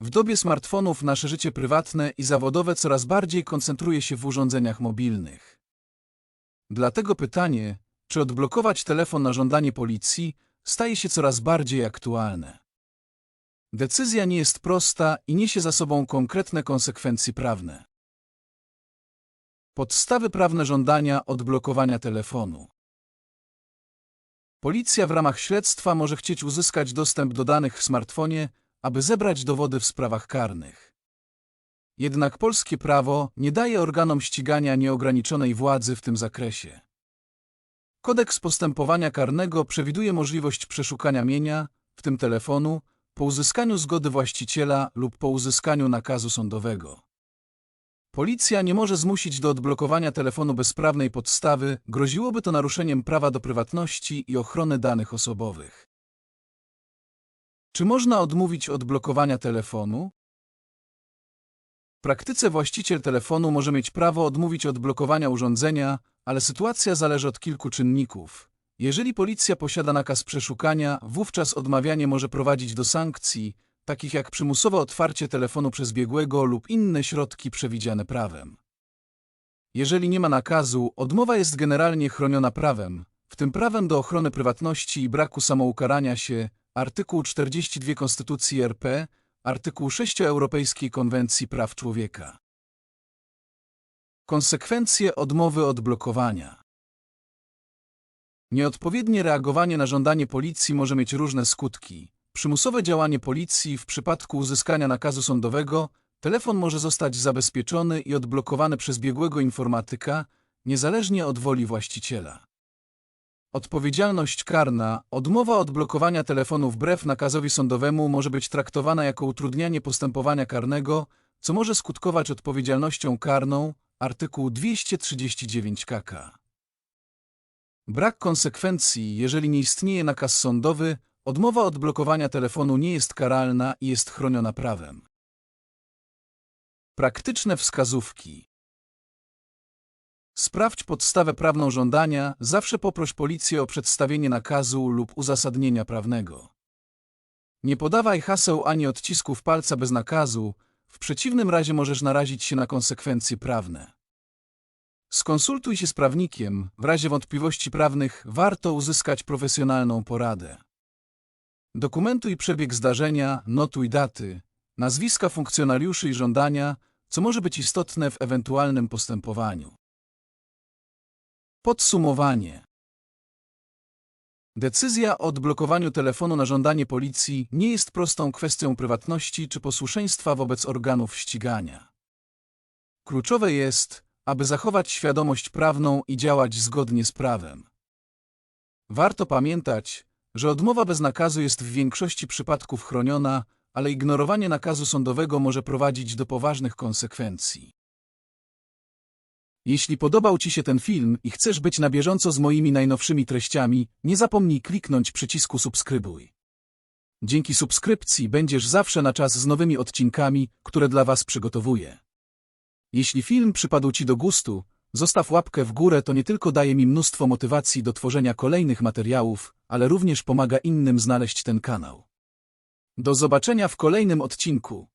W dobie smartfonów nasze życie prywatne i zawodowe coraz bardziej koncentruje się w urządzeniach mobilnych. Dlatego pytanie, czy odblokować telefon na żądanie policji, staje się coraz bardziej aktualne. Decyzja nie jest prosta i niesie za sobą konkretne konsekwencje prawne. Podstawy prawne żądania odblokowania telefonu. Policja w ramach śledztwa może chcieć uzyskać dostęp do danych w smartfonie, aby zebrać dowody w sprawach karnych. Jednak polskie prawo nie daje organom ścigania nieograniczonej władzy w tym zakresie. Kodeks postępowania karnego przewiduje możliwość przeszukania mienia, w tym telefonu, po uzyskaniu zgody właściciela lub po uzyskaniu nakazu sądowego. Policja nie może zmusić do odblokowania telefonu bez prawnej podstawy, groziłoby to naruszeniem prawa do prywatności i ochrony danych osobowych. Czy można odmówić odblokowania telefonu? W praktyce właściciel telefonu może mieć prawo odmówić odblokowania urządzenia, ale sytuacja zależy od kilku czynników. Jeżeli policja posiada nakaz przeszukania, wówczas odmawianie może prowadzić do sankcji, takich jak przymusowe otwarcie telefonu przez biegłego lub inne środki przewidziane prawem. Jeżeli nie ma nakazu, odmowa jest generalnie chroniona prawem, w tym prawem do ochrony prywatności i braku samoukarania się, artykuł 42 Konstytucji RP, artykuł 6 Europejskiej Konwencji Praw Człowieka. Konsekwencje odmowy odblokowania. Nieodpowiednie reagowanie na żądanie policji może mieć różne skutki. Przymusowe działanie policji w przypadku uzyskania nakazu sądowego, telefon może zostać zabezpieczony i odblokowany przez biegłego informatyka, niezależnie od woli właściciela. Odpowiedzialność karna, odmowa odblokowania telefonu wbrew nakazowi sądowemu może być traktowana jako utrudnianie postępowania karnego, co może skutkować odpowiedzialnością karną, artykuł 239 KK. Brak konsekwencji, jeżeli nie istnieje nakaz sądowy, odmowa odblokowania telefonu nie jest karalna i jest chroniona prawem. Praktyczne wskazówki. Sprawdź podstawę prawną żądania, zawsze poproś policję o przedstawienie nakazu lub uzasadnienia prawnego. Nie podawaj haseł ani odcisków palca bez nakazu, w przeciwnym razie możesz narazić się na konsekwencje prawne. Skonsultuj się z prawnikiem, w razie wątpliwości prawnych warto uzyskać profesjonalną poradę. Dokumentuj przebieg zdarzenia, notuj daty, nazwiska funkcjonariuszy i żądania, co może być istotne w ewentualnym postępowaniu. Podsumowanie. Decyzja o odblokowaniu telefonu na żądanie policji nie jest prostą kwestią prywatności czy posłuszeństwa wobec organów ścigania. Kluczowe jest, aby zachować świadomość prawną i działać zgodnie z prawem. Warto pamiętać, że odmowa bez nakazu jest w większości przypadków chroniona, ale ignorowanie nakazu sądowego może prowadzić do poważnych konsekwencji. Jeśli podobał Ci się ten film i chcesz być na bieżąco z moimi najnowszymi treściami, nie zapomnij kliknąć przycisku subskrybuj. Dzięki subskrypcji będziesz zawsze na czas z nowymi odcinkami, które dla Was przygotowuję. Jeśli film przypadł Ci do gustu, zostaw łapkę w górę, to nie tylko daje mi mnóstwo motywacji do tworzenia kolejnych materiałów, ale również pomaga innym znaleźć ten kanał. Do zobaczenia w kolejnym odcinku.